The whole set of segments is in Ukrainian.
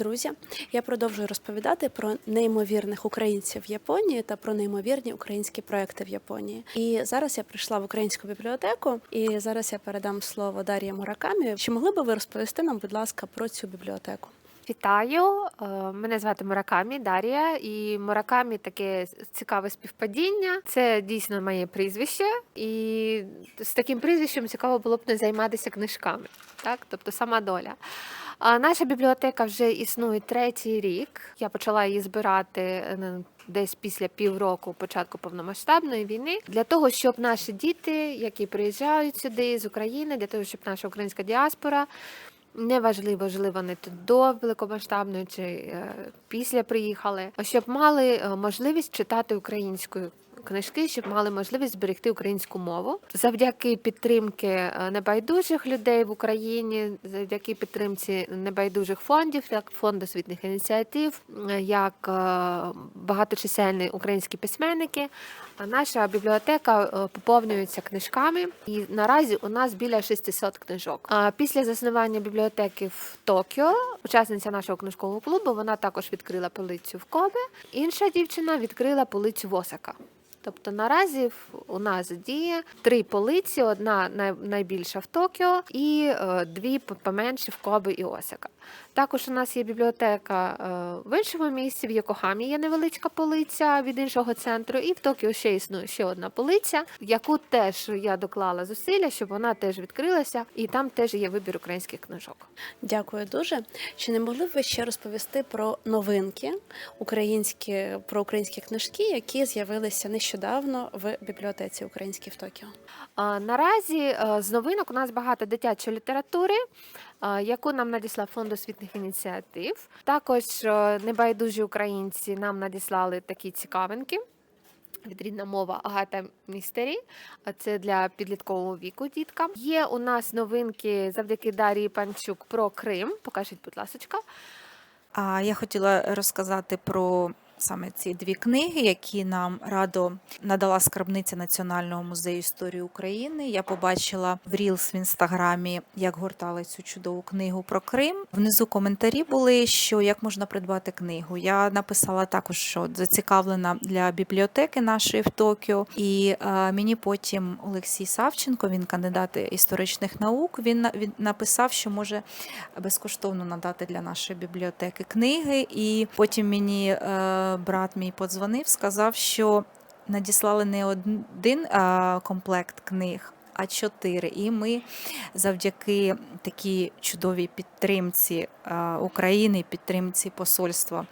Друзі, я продовжую розповідати про неймовірних українців в Японії та про неймовірні українські проекти в Японії. І зараз я прийшла в українську бібліотеку, і зараз я передам слово Дар'ї Муракамі. Чи могли би ви розповісти нам, будь ласка, про цю бібліотеку? Вітаю, е, мене звати Муракамі Дар'я, і Муракамі таке цікаве співпадіння. Це дійсно моє прізвище, і з таким прізвищем цікаво було б не займатися книжками, так? Тобто сама доля. Наша бібліотека вже існує третій рік. Я почала її збирати е, десь після півроку початку повномасштабної війни, для того, щоб наші діти, які приїжджають сюди з України, для того, щоб наша українська діаспора. Неважливо, жили вони тут до великомасштабної чи е, після приїхали, щоб мали е, можливість читати українською книжки, щоб мали можливість зберегти українську мову завдяки підтримки е, небайдужих людей в Україні, завдяки підтримці небайдужих фондів, як фонд освітніх ініціатив, е, як е, багаточисельні українські письменники. Наша бібліотека поповнюється книжками, і наразі у нас біля 600 книжок. А після заснування бібліотеки в Токіо, учасниця нашого книжкового клубу, вона також відкрила полицю в Кобе. Інша дівчина відкрила полицю в Осака. Тобто наразі у нас діє три полиці: одна най- найбільша в Токіо і е, дві по- поменші в Кобе і Осака. Також у нас є бібліотека е, в іншому місці, в Йокохамі є невеличка полиця від іншого центру, і в Токіо ще існує ще одна полиця, яку теж я доклала зусилля, щоб вона теж відкрилася, і там теж є вибір українських книжок. Дякую дуже. Чи не могли б ви ще розповісти про новинки українські про українські книжки, які з'явилися нещодавно в бібліотеці українській в Токіо? А, Наразі е, з новинок у нас багато дитячої літератури, яку нам надіслав фонд освітніх ініціатив. Також е, небайдужі українці нам надіслали такі цікавинки. Від рідна мова Агата Містері, а це для підліткового віку діткам. Є у нас новинки завдяки Дарії Панчук про Крим. Покажіть, будь ласка. А я хотіла розказати про саме ці дві книги, які нам радо надала скарбниця Національного музею історії України. Я побачила в Рілс в інстаграмі, як гортали цю чудову книгу про Крим. Внизу коментарі були, що як можна придбати книгу. Я написала також, що зацікавлена для бібліотеки нашої в Токіо. І е, мені потім Олексій Савченко, він кандидат історичних наук. Він, він написав, що може безкоштовно надати для нашої бібліотеки книги. І потім мені е, брат мій подзвонив, сказав, що надіслали не один комплект книг. А чотири, і ми завдяки такій чудовій підтримці України, підтримці посольства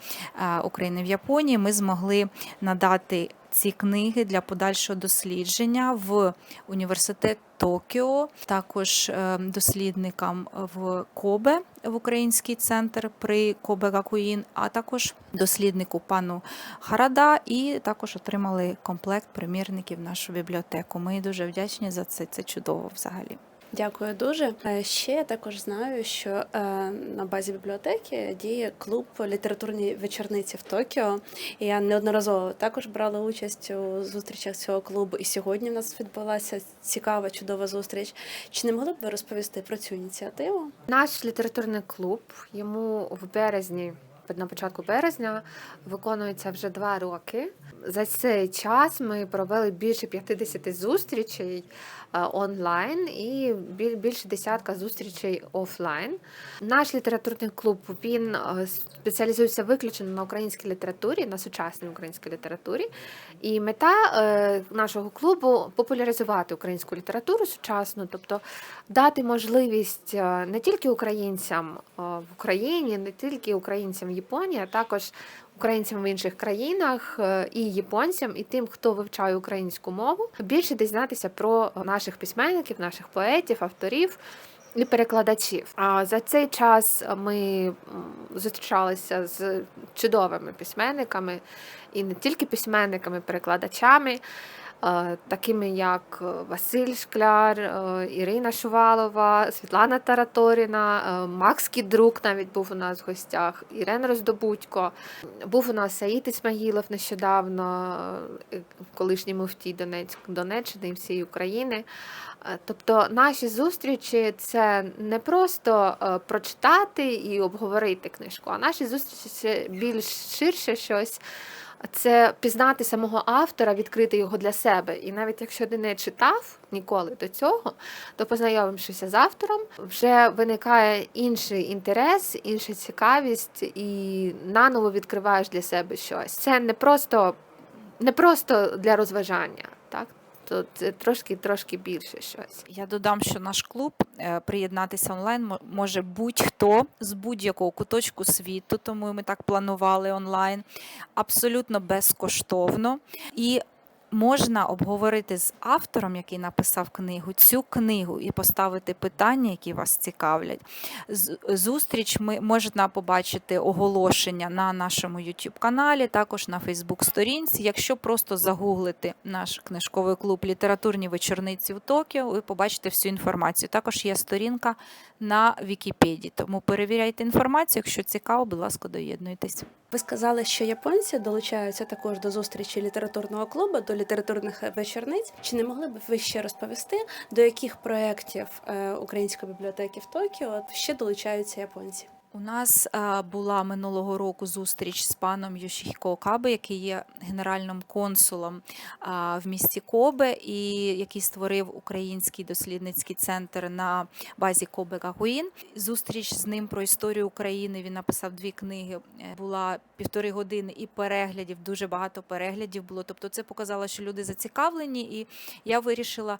України в Японії, ми змогли надати ці книги для подальшого дослідження в університет Токіо, також е, дослідникам в Кобе в український центр при Кобе Гакуїн, а також досліднику пану Харада, і також отримали комплект примірників в нашу бібліотеку. Ми дуже вдячні за це. Це чудово взагалі. Дякую дуже. Е, Ще я також знаю, що е, на базі бібліотеки діє клуб літературні вечорниці в Токіо. І я неодноразово також брала участь у зустрічах цього клубу. І сьогодні в нас відбулася цікава, чудова зустріч. Чи не могли б ви розповісти про цю ініціативу? Наш літературний клуб йому в березні, на початку березня, виконується вже два роки. За цей час ми провели більше 50 зустрічей онлайн і біль- більше десятка зустрічей офлайн. Наш літературний клуб він е, спеціалізується виключно на українській літературі, на сучасній українській літературі. І мета е, нашого клубу популяризувати українську літературу сучасну, тобто дати можливість е, не тільки українцям е, в Україні, не тільки українцям в Японії, а також українцям в інших країнах е, і японцям, і тим, хто вивчає українську мову, більше дізнатися про наших письменників, наших поетів, авторів. І перекладачів. А за цей час ми зустрічалися з чудовими письменниками, і не тільки письменниками, перекладачами. Е, такими як е, Василь Шкляр, е, Ірина Шувалова, Світлана Тараторіна, Макс Кідрук навіть був у нас в гостях, Ірена Роздобудько. Був у нас Саїд Ісмаїлов нещодавно, колишній муфтій Донецьк, Донеччини і всієї України. Тобто наші зустрічі це не просто прочитати і обговорити книжку, а наші зустрічі це більш ширше щось. Це пізнати самого автора, відкрити його для себе. І навіть якщо ти не читав ніколи до цього, то познайомившися з автором, вже виникає інший інтерес, інша цікавість, і наново відкриваєш для себе щось. Це не просто, не просто для розважання, так? То це трошки трошки більше щось. Я додам, що наш клуб е, приєднатися онлайн може будь-хто з будь-якого куточку світу, тому ми так планували онлайн, абсолютно безкоштовно. І можна обговорити з автором, який написав книгу, цю книгу і поставити питання, які вас цікавлять. Зустріч ми можна побачити оголошення на нашому YouTube каналі, також на Facebook сторінці. Якщо просто загуглити наш книжковий клуб Літературні вечорниці в Токіо, ви побачите всю інформацію. Також є сторінка на Вікіпедії. Тому перевіряйте інформацію. Якщо цікаво, будь ласка, доєднуйтесь. Ви сказали, що японці долучаються також до зустрічі літературного клубу, до літературних вечорниць. Чи не могли б ви ще розповісти, до яких проєктів е, Української бібліотеки в Токіо ще долучаються японці? У нас е, була минулого року зустріч з паном Йошіхіко Кабе, який є генеральним консулом е, в місті Кобе, і який створив український дослідницький центр на базі Кобе Гагуїн. Зустріч з ним про історію України. Він написав дві книги. е, Була півтори години і переглядів. Дуже багато переглядів було. Тобто, це показало, що люди зацікавлені, і я вирішила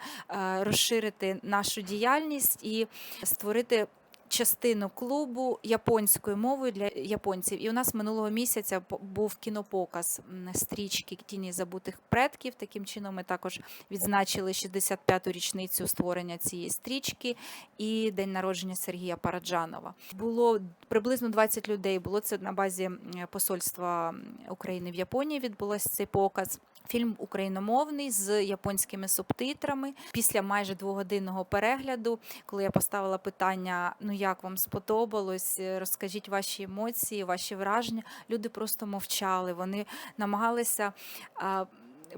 розширити нашу діяльність і створити частину клубу японською мовою для японців. І у нас минулого місяця був кінопоказ стрічки Тіні забутих предків. Таким чином ми також відзначили 65-ту річницю створення цієї стрічки і день народження Сергія Параджанова. Було приблизно 20 людей. Було це на базі посольства України в Японії. Відбулося цей показ. Фільм україномовний з японськими субтитрами. Після майже двогодинного перегляду коли я поставила питання: ну як вам сподобалось, е, розкажіть ваші емоції, ваші враження. Люди просто мовчали. Вони намагалися.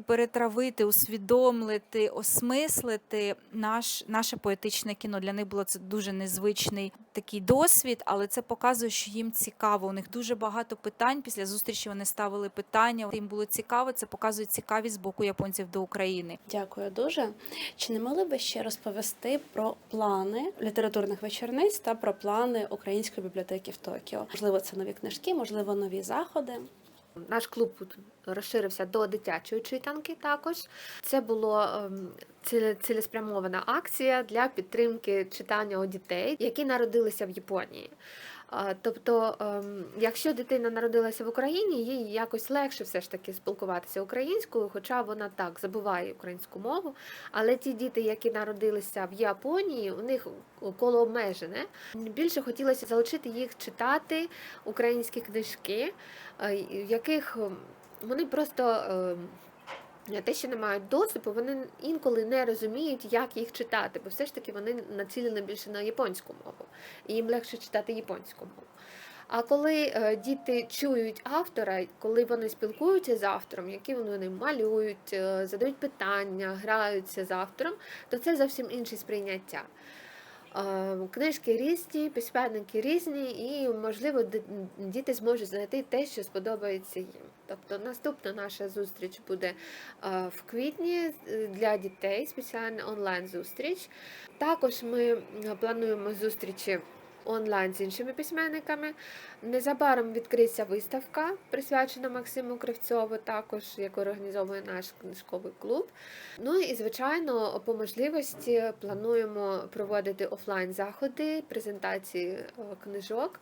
Перетравити, усвідомити, осмислити наш, наше поетичне кіно. Для них було це дуже незвичний такий досвід, але це показує, що їм цікаво. У них дуже багато питань. Після зустрічі вони ставили питання. Їм було цікаво. Це показує цікавість з боку японців до України. Дякую дуже. Чи не могли б ви ще розповісти про плани літературних вечорниць та про плани Української бібліотеки в Токіо? Можливо, це нові книжки, можливо, нові заходи. Наш клуб розширився до дитячої читанки. Також це була ем, цілеспрямована акція для підтримки читання у дітей, які народилися в Японії. Тобто, ем, якщо дитина народилася в Україні, їй якось легше все ж таки спілкуватися українською, хоча вона так забуває українську мову. Але ті діти, які народилися в Японії, у них коло обмежене. Більше хотілося залучити їх читати українські книжки, е, в яких ем, вони просто. Не те, що не мають доступу, вони інколи не розуміють, як їх читати, бо все ж таки вони націлені більше на японську мову, і їм легше читати японську мову. А коли е, діти чують автора, коли вони спілкуються з автором, які вони малюють, е, задають питання, граються з автором, то це зовсім інше сприйняття. Книжки різні, письменники різні, і можливо діти зможуть знайти те, що сподобається їм. Тобто наступна наша зустріч буде в квітні для дітей, спеціальна онлайн-зустріч. Також ми плануємо зустрічі онлайн з іншими письменниками. Незабаром відкриється виставка, присвячена Максиму Кривцову, також як організовує наш книжковий клуб. Ну і звичайно, по можливості плануємо проводити офлайн заходи, презентації е, книжок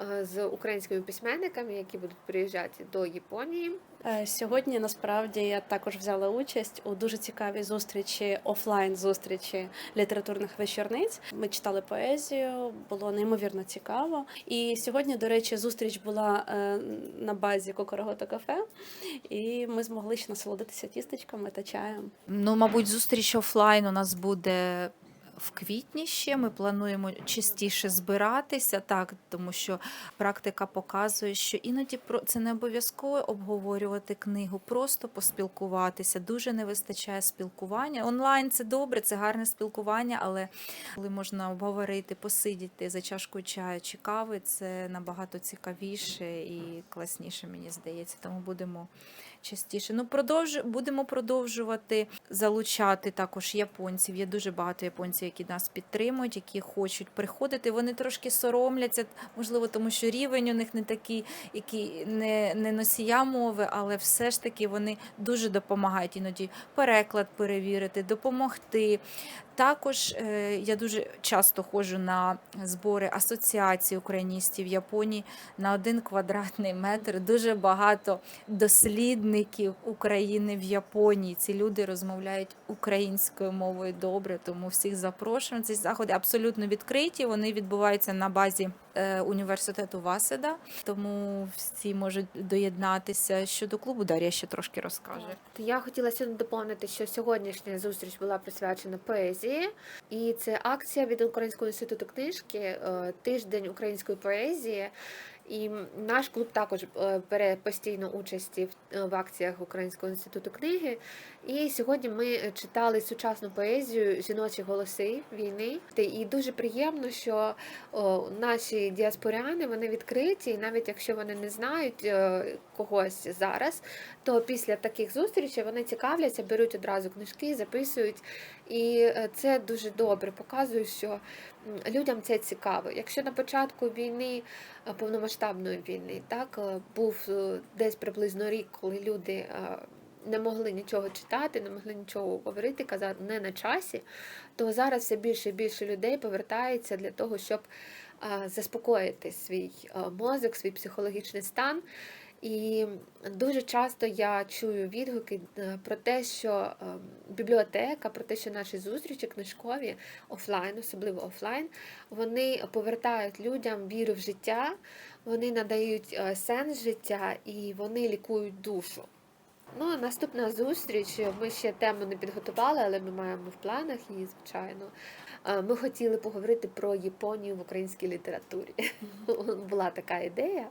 е, з українськими письменниками, які будуть приїжджати до Японії. Е, Сьогодні насправді я також взяла участь у дуже цікавій зустрічі, офлайн зустрічі літературних вечорниць. Ми читали поезію, було неймовірно цікаво. І сьогодні, до речі, зустріч була е, на базі Кокорогото кафе, і ми змогли ще насолодитися тістечками та чаєм. Ну, мабуть, зустріч офлайн у нас буде в квітні ще. Ми плануємо частіше збиратися, так, тому що практика показує, що іноді про це не обов'язково обговорювати книгу, просто поспілкуватися. Дуже не вистачає спілкування. Онлайн це добре, це гарне спілкування, але коли можна обговорити, посидіти за чашкою чаю чи кави, це набагато цікавіше і класніше, мені здається. Тому будемо частіше. Ну, продовж... будемо продовжувати залучати також японців. Є дуже багато японців, які нас підтримують, які хочуть приходити. Вони трошки соромляться, можливо, тому що рівень у них не такий, який не, не носія мови, але все ж таки вони дуже допомагають іноді переклад перевірити, допомогти. Також е, я дуже часто ходжу на збори асоціації україністів Японії на один квадратний метр. Дуже багато дослідників України в Японії. Ці люди розмовляють українською мовою добре, тому всіх запрошуємо. Ці заходи абсолютно відкриті. Вони відбуваються на базі університету Васеда, тому всі можуть доєднатися. Щодо клубу Дар'я ще трошки розкаже. Я хотіла сьогодні доповнити, що сьогоднішня зустріч була присвячена поезії, і це акція від Українського інституту книжки, е, тиждень української поезії. І наш клуб також е, бере постійно участі в, е, в акціях Українського інституту книги. І сьогодні ми читали сучасну поезію Жіночі голоси війни. І дуже приємно, що наші діаспоряни вони відкриті, і навіть якщо вони не знають е, когось зараз, то після таких зустрічей вони цікавляться, беруть одразу книжки, записують. І е, це дуже добре показує, що людям це цікаво. Якщо на початку війни, е, повномасштабної війни, так е, був десь приблизно рік, коли люди не могли нічого читати, не могли нічого говорити, казати не на часі, то зараз все більше і більше людей повертається для того, щоб заспокоїти свій мозок, свій психологічний стан. І дуже часто я чую відгуки е, про те, що е, бібліотека, про те, що наші зустрічі книжкові офлайн, особливо офлайн, вони повертають людям віру в життя, вони надають е, сенс життя і вони лікують душу. Ну, наступна зустріч. Ми ще тему не підготували, але ми маємо в планах її, звичайно. Ми хотіли поговорити про Японію в українській літературі. Була така ідея.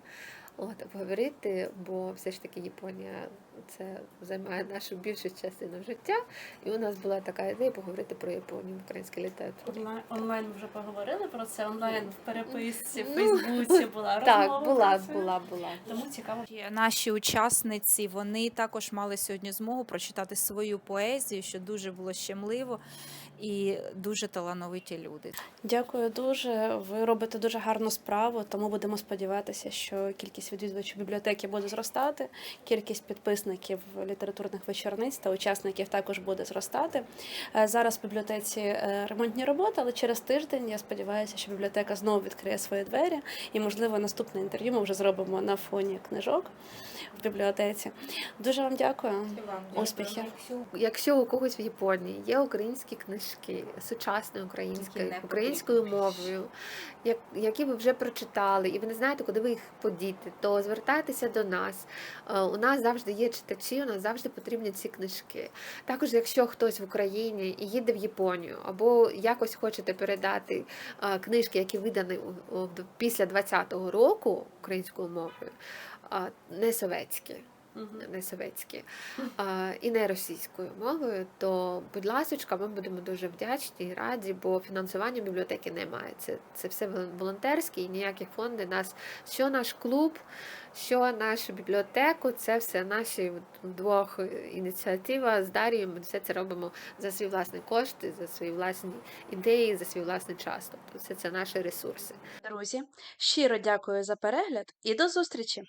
От, обговорити, бо все ж таки Японія це займає нашу більшу частину життя. І у нас була така ідея поговорити про Японію в українській літературі. Онлайн, онлайн вже поговорили про це. Онлайн в переписці, в Ну, Фейсбуці була розмова. Так, була, про це. була, була. Тому цікаво. Наші учасниці вони також мали сьогодні змогу прочитати свою поезію, що дуже було щемливо, і дуже талановиті люди. Дякую дуже. Ви робите дуже гарну справу, тому будемо сподіватися, що кількість відвідувачів бібліотеки буде зростати, кількість підписників літературних вечорниць та учасників також буде зростати. Е, Зараз в бібліотеці е, ремонтні роботи, але через тиждень я сподіваюся, що бібліотека знову відкриє свої двері, і можливо наступне інтерв'ю ми вже зробимо на фоні книжок в бібліотеці. Дуже вам дякую. Успіхів. Якщо у когось в Японії є українські книжки, сучасною Які українською, українською мовою, як, які ви вже прочитали, і ви не знаєте, куди ви їх подіти, то звертайтеся до нас. Е, У нас завжди є читачі, у нас завжди потрібні ці книжки. Також, якщо хтось в Україні і їде в Японію, або якось хочете передати е, книжки, які видані після 20-го року українською мовою, не советські не советські а, і не російською мовою, то, будь ласка, ми будемо дуже вдячні і раді, бо фінансування бібліотеки немає. Це, це все вол- волонтерське і ніякі фонди нас, що наш клуб, що нашу бібліотеку, це все наші двох ініціатива з Дарією. Ми все це робимо за свої власні кошти, за свої власні ідеї, за свій власний час. Тобто все це наші ресурси. Друзі, щиро дякую за перегляд і до зустрічі!